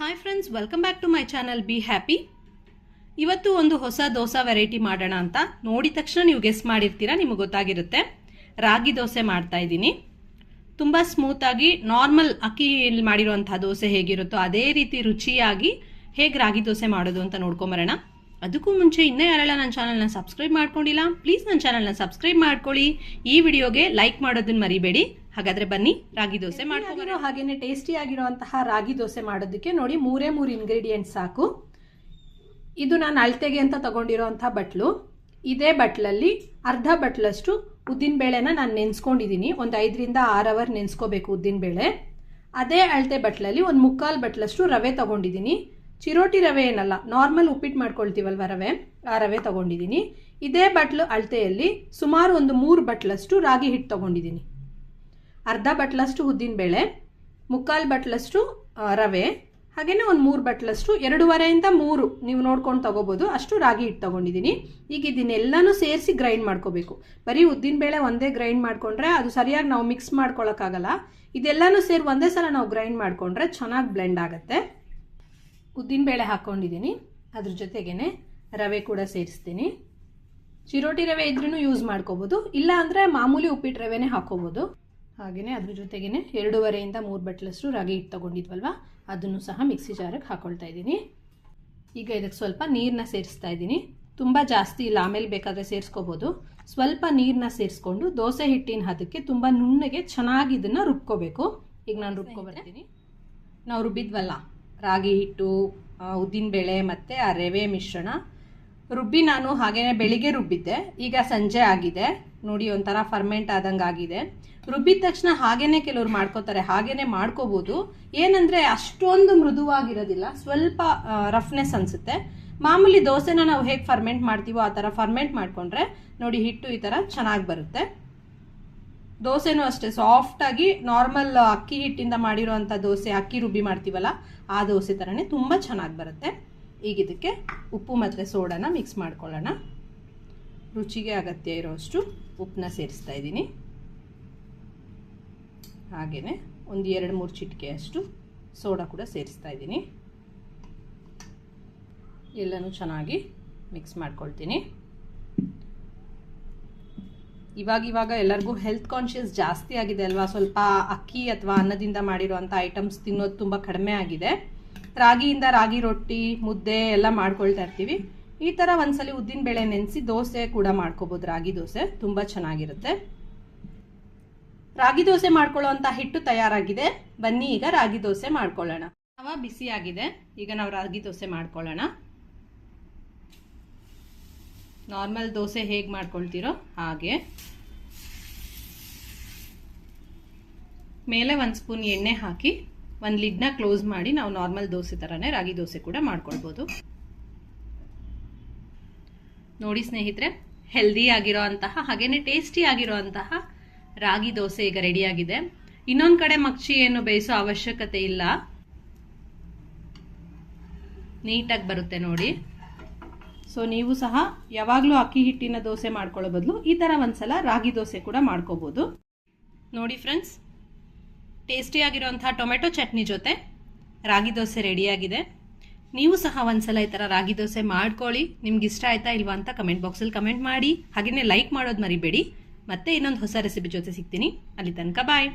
Hi friends welcome back to my channel be happy ಇವತ್ತು ಒಂದು ಹೊಸ ದೋಸೆ ವೆರೈಟಿ ಮಾಡೋಣ ಅಂತ ನೋಡಿದ ತಕ್ಷಣ ನೀವು ಗೆಸ್ ಮಾಡಿರ್ತೀರಾ, ನಿಮಗೆ ಗೊತ್ತಾಗಿರುತ್ತೆ. ರಾಗಿ ದೋಸೆ ಮಾಡ್ತಾ ಇದ್ದೀನಿ. ತುಂಬ ಸ್ಮೂತಾಗಿ ನಾರ್ಮಲ್ ಅಕ್ಕಿಯಲ್ಲಿ ಮಾಡಿರುವಂತಹ ದೋಸೆ ಹೇಗಿರುತ್ತೋ ಅದೇ ರೀತಿ ರುಚಿಯಾಗಿ ಹೇಗೆ ರಾಗಿ ದೋಸೆ ಮಾಡೋದು ಅಂತ ನೋಡ್ಕೊಂಬರೋಣ. ಅದಕ್ಕೂ ಮುಂಚೆ ಇನ್ನೂ ಯಾರೆಲ್ಲ ನನ್ನ ಚಾನಲ್ನ ಸಬ್ಸ್ಕ್ರೈಬ್ ಮಾಡ್ಕೊಂಡಿಲ್ಲ ಪ್ಲೀಸ್ ನನ್ನ ಚಾನಲ್ನ ಸಬ್ಸ್ಕ್ರೈಬ್ ಮಾಡ್ಕೊಳ್ಳಿ. ಈ ವಿಡಿಯೋಗೆ ಲೈಕ್ ಮಾಡೋದನ್ನ ಮರಿಬೇಡಿ. ಹಾಗಾದ್ರೆ ಬನ್ನಿ ರಾಗಿ ದೋಸೆ ಮಾಡ್ಕೊಂಡು ಹಾಗೇನೆ ಟೇಸ್ಟಿ ಆಗಿರುವಂತಹ ರಾಗಿ ದೋಸೆ ಮಾಡೋದಕ್ಕೆ ನೋಡಿ ಮೂರೇ ಮೂರು ಇಂಗ್ರೀಡಿಯೆಂಟ್ಸ್ ಸಾಕು. ಇದು ನಾನು ಅಳತೆಗೆ ಅಂತ ತಗೊಂಡಿರೋಂಥ ಬಟ್ಲು. ಇದೇ ಬಟ್ಲಲ್ಲಿ ಅರ್ಧ ಬಟ್ಲಷ್ಟು ಉದ್ದಿನಬೇಳೆನ ನಾನು ನೆನೆಸ್ಕೊಂಡಿದ್ದೀನಿ ಒಂದು ಐದರಿಂದ ಆರು ಅವರ್ ನೆನೆಸ್ಕೋಬೇಕು ಉದ್ದಿನಬೇಳೆ ಅದೇ ಅಳತೆ ಬಟ್ಲಲ್ಲಿ ಒಂದು ಮುಕ್ಕಾಲು ಬಟ್ಲಷ್ಟು ರವೆ ತಗೊಂಡಿದ್ದೀನಿ ಚಿರೋಟಿ ರವೆ ಏನಲ್ಲ ನಾರ್ಮಲ್ ಉಪ್ಪಿಟ್ಟು ಮಾಡ್ಕೊಳ್ತೀವಲ್ವ ರವೆ ಆ ರವೆ ತಗೊಂಡಿದ್ದೀನಿ ಇದೇ ಬಟ್ಲು ಅಳತೆಯಲ್ಲಿ ಸುಮಾರು ಒಂದು ಮೂರು ಬಟ್ಲಷ್ಟು ರಾಗಿ ಹಿಟ್ಟು ತಗೊಂಡಿದ್ದೀನಿ ಅರ್ಧ ಬಟ್ಲಷ್ಟು ಉದ್ದಿನ ಬೇಳೆ, ಮುಕ್ಕಾಲು ಬಟ್ಲಷ್ಟು ರವೆ ಹಾಗೆಯೇ ಒಂದು ಮೂರು ಬಟ್ಲಷ್ಟು, ಎರಡೂವರೆಯಿಂದ ಮೂರು ನೀವು ನೋಡ್ಕೊಂಡು ತಗೋಬೋದು. ಅಷ್ಟು ರಾಗಿ ಹಿಟ್ಟು ತಗೊಂಡಿದ್ದೀನಿ ಈಗ ಇದನ್ನೆಲ್ಲನೂ ಸೇರಿಸಿ ಗ್ರೈಂಡ್ ಮಾಡ್ಕೋಬೇಕು. ಬರೀ ಉದ್ದಿನಬೇಳೆ ಒಂದೇ ಗ್ರೈಂಡ್ ಮಾಡಿಕೊಂಡ್ರೆ ಅದು ಸರಿಯಾಗಿ ನಾವು ಮಿಕ್ಸ್ ಮಾಡ್ಕೊಳ್ಳೋಕ್ಕಾಗಲ್ಲ ಇದೆಲ್ಲನೂ ಸೇರಿ ಒಂದೇ ಸಲ ನಾವು ಗ್ರೈಂಡ್ ಮಾಡಿಕೊಂಡ್ರೆ ಚೆನ್ನಾಗಿ ಬ್ಲೆಂಡ್ ಆಗುತ್ತೆ. ಉದ್ದಿನಬೇಳೆ ಹಾಕ್ಕೊಂಡಿದ್ದೀನಿ ಅದ್ರ ಜೊತೆಗೇ ರವೆ ಕೂಡ ಸೇರಿಸ್ತೀನಿ. ಚಿರೋಟಿ ರವೆ ಇದ್ರೂ ಯೂಸ್ ಮಾಡ್ಕೋಬೋದು. ಇಲ್ಲ ಅಂದರೆ ಮಾಮೂಲಿ ಉಪ್ಪಿಟ್ಟು ರವೆನೇ ಹಾಕೋಬೋದು. ಹಾಗೆಯೇ ಅದ್ರ ಜೊತೆಗೇ ಎರಡೂವರೆಯಿಂದ ಮೂರು ಬಟ್ಲಷ್ಟು ರಾಗಿ ಹಿಟ್ಟು ತೊಗೊಂಡಿದ್ವಲ್ವ? ಅದನ್ನು ಸಹ ಮಿಕ್ಸಿ ಜಾರಿಗೆ ಹಾಕೊಳ್ತಾ ಇದ್ದೀನಿ. ಈಗ ಇದಕ್ಕೆ ಸ್ವಲ್ಪ ನೀರನ್ನ ಸೇರಿಸ್ತಾ ಇದ್ದೀನಿ. ತುಂಬ ಜಾಸ್ತಿ ಇಲ್ಲ ಆಮೇಲೆ ಬೇಕಾದರೆ ಸೇರಿಸ್ಕೋಬೋದು. ಸ್ವಲ್ಪ ನೀರನ್ನ ಸೇರಿಸ್ಕೊಂಡು ದೋಸೆ ಹಿಟ್ಟಿನ ಹದಕ್ಕೆ ತುಂಬ ನುಣ್ಣಗೆ ಚೆನ್ನಾಗಿ ಇದನ್ನು ರುಬ್ಕೋಬೇಕು. ಈಗ ನಾನು ರುಬ್ಕೊ ಬರ್ತೀನಿ. ನಾವು ರುಬ್ಬಿದ್ವಲ್ಲ ರಾಗಿ ಹಿಟ್ಟು ಉದ್ದಿನಬೇಳೆ ಮತ್ತು ಆ ರವೆ ಮಿಶ್ರಣ. ರುಬ್ಬಿ ನಾನು ಹಾಗೆಯೇ ಬೆಳಿಗ್ಗೆ ರುಬ್ಬಿದ್ದೆ. ಈಗ ಸಂಜೆ ಆಗಿದೆ. ನೋಡಿ ಒಂಥರ ಫರ್ಮೆಂಟ್ ಆದಂಗೆ ಆಗಿದೆ ರುಬ್ಬಿದ ತಕ್ಷಣ ಹಾಗೇನೆ ಕೆಲವ್ರು ಮಾಡ್ಕೋತಾರೆ, ಹಾಗೇನೆ ಮಾಡ್ಕೋಬಹುದು ಏನಂದ್ರೆ ಅಷ್ಟೊಂದು ಮೃದುವಾಗಿರೋದಿಲ್ಲ, ಸ್ವಲ್ಪ ರಫ್ನೆಸ್ ಅನ್ಸುತ್ತೆ. ಮಾಮೂಲಿ ದೋಸೆನ ನಾವು ಹೇಗೆ ಫರ್ಮೆಂಟ್ ಮಾಡ್ತೀವೋ ಆ ಥರ ಫರ್ಮೆಂಟ್ ಮಾಡ್ಕೊಂಡ್ರೆ ನೋಡಿ ಹಿಟ್ಟು ಈ ಥರ ಚೆನ್ನಾಗಿ ಬರುತ್ತೆ. ದೋಸೆನೂ ಅಷ್ಟೇ ಸಾಫ್ಟ್ ಆಗಿ ನಾರ್ಮಲ್ ಅಕ್ಕಿ ಹಿಟ್ಟಿಂದ ಮಾಡಿರೋವಂಥ ದೋಸೆ ಅಕ್ಕಿ ರುಬ್ಬಿ ಮಾಡ್ತೀವಲ್ಲ, ಆ ದೋಸೆ ಥರನೇ ತುಂಬ ಚೆನ್ನಾಗಿ ಬರುತ್ತೆ. ಈಗ ಇದಕ್ಕೆ ಉಪ್ಪು ಮತ್ತು ಸೋಡಾನ ಮಿಕ್ಸ್ ಮಾಡ್ಕೊಳ್ಳೋಣ. ರುಚಿಗೆ ಅಗತ್ಯ ಇರೋಷ್ಟು ಉಪ್ಪನ್ನ ಸೇರಿಸ್ತಾ ಇದ್ದೀನಿ. ಹಾಗೆಯೇ ಒಂದು ಎರಡು ಮೂರು ಚಿಟಿಕೆಯಷ್ಟು ಸೋಡಾ ಕೂಡ ಸೇರಿಸ್ತಾ ಇದ್ದೀನಿ. ಎಲ್ಲನೂ ಚೆನ್ನಾಗಿ ಮಿಕ್ಸ್ ಮಾಡ್ಕೊಳ್ತೀನಿ. ಇವಾಗ ಇವಾಗ ಎಲ್ಲರಿಗೂ ಹೆಲ್ತ್ ಕಾನ್ಷಿಯಸ್ ಜಾಸ್ತಿ ಆಗಿದೆ ಅಲ್ವಾ? ಸ್ವಲ್ಪ ಅಕ್ಕಿ ಅಥವಾ ಅನ್ನದಿಂದ ಮಾಡಿರುವಂಥ ಐಟಮ್ಸ್ ತಿನ್ನೋದು ತುಂಬ ಕಡಿಮೆ ಆಗಿದೆ. ರಾಗಿಯಿಂದ ರಾಗಿ ರೊಟ್ಟಿ, ಮುದ್ದೆ ಎಲ್ಲ ಮಾಡ್ಕೊಳ್ತಾ ಇರ್ತೀವಿ. ಈ ಥರ ಒಂದ್ಸಲಿ ಉದ್ದಿನ ಬೇಳೆ ನೆನೆಸಿ ದೋಸೆ ಕೂಡ ಮಾಡ್ಕೋಬೋದು, ರಾಗಿ ದೋಸೆ. ತುಂಬ ಚೆನ್ನಾಗಿರುತ್ತೆ. ರಾಗಿ ದೋಸೆ ಮಾಡ್ಕೊಳ್ಳೋ ಅಂತ ಹಿಟ್ಟು ತಯಾರಾಗಿದೆ. ಬನ್ನಿ ಈಗ ರಾಗಿ ದೋಸೆ ಮಾಡ್ಕೊಳ್ಳೋಣ. ತವ ಬಿಸಿ ಆಗಿದೆ ಈಗ ನಾವು ರಾಗಿ ದೋಸೆ ಮಾಡ್ಕೊಳ್ಳೋಣ. ನಾರ್ಮಲ್ ದೋಸೆ ಹೇಗೆ ಮಾಡ್ಕೊಳ್ತೀರೋ ಹಾಗೆ. ಮೇಲೆ ಒಂದು ಸ್ಪೂನ್ ಎಣ್ಣೆ ಹಾಕಿ ಒಂದು ಲಿಡ್ನ ಕ್ಲೋಸ್ ಮಾಡಿ ನಾವು ನಾರ್ಮಲ್ ದೋಸೆ ಥರನೇ ರಾಗಿ ದೋಸೆ ಕೂಡ ಮಾಡ್ಕೊಳ್ಬೋದು. ನೋಡಿ ಸ್ನೇಹಿತರೆ ಹೆಲ್ದಿ ಆಗಿರೋ ಅಂತಹ ಹಾಗೇನೆ ಟೇಸ್ಟಿ ಆಗಿರೋ ಅಂತಹ ರಾಗಿ ದೋಸೆ ಈಗ ರೆಡಿಯಾಗಿದೆ. ಇನ್ನೊಂದು ಕಡೆ ಮಕ್ಷಿ ಏನು ಬೇಯಿಸೋ ಅವಶ್ಯಕತೆ ಇಲ್ಲ. ನೀಟಾಗಿ ಬರುತ್ತೆ ನೋಡಿ. ಸೊ ನೀವು ಸಹ ಯಾವಾಗಲೂ ಅಕ್ಕಿ ಹಿಟ್ಟಿನ ದೋಸೆ ಮಾಡ್ಕೊಳ್ಳೋ ಬದಲು ಈ ಥರ ಒಂದ್ಸಲ ರಾಗಿ ದೋಸೆ ಕೂಡ ಮಾಡ್ಕೋಬೋದು. ನೋಡಿ ಫ್ರೆಂಡ್ಸ್ ಟೇಸ್ಟಿಯಾಗಿರುವಂಥ ಟೊಮೆಟೊ ಚಟ್ನಿ ಜೊತೆ ರಾಗಿ ದೋಸೆ ರೆಡಿಯಾಗಿದೆ. ನೀವು ಸಹ ಒಂದ್ಸಲ ಈ ಥರ ರಾಗಿ ದೋಸೆ ಮಾಡ್ಕೊಳ್ಳಿ. ನಿಮ್ಗೆ ಇಷ್ಟ ಆಯ್ತಾ ಇಲ್ವಾ ಅಂತ ಕಮೆಂಟ್ ಬಾಕ್ಸಲ್ಲಿ ಕಮೆಂಟ್ ಮಾಡಿ. ಹಾಗೆಯೇ ಲೈಕ್ ಮಾಡೋದು ಮರಿಬೇಡಿ. ಮತ್ತೆ ಇನ್ನೊಂದು ಹೊಸ ರೆಸಿಪಿ ಜೊತೆ ಸಿಗ್ತೀನಿ. ಅಲ್ಲಿ ತನಕ ಬಾಯ್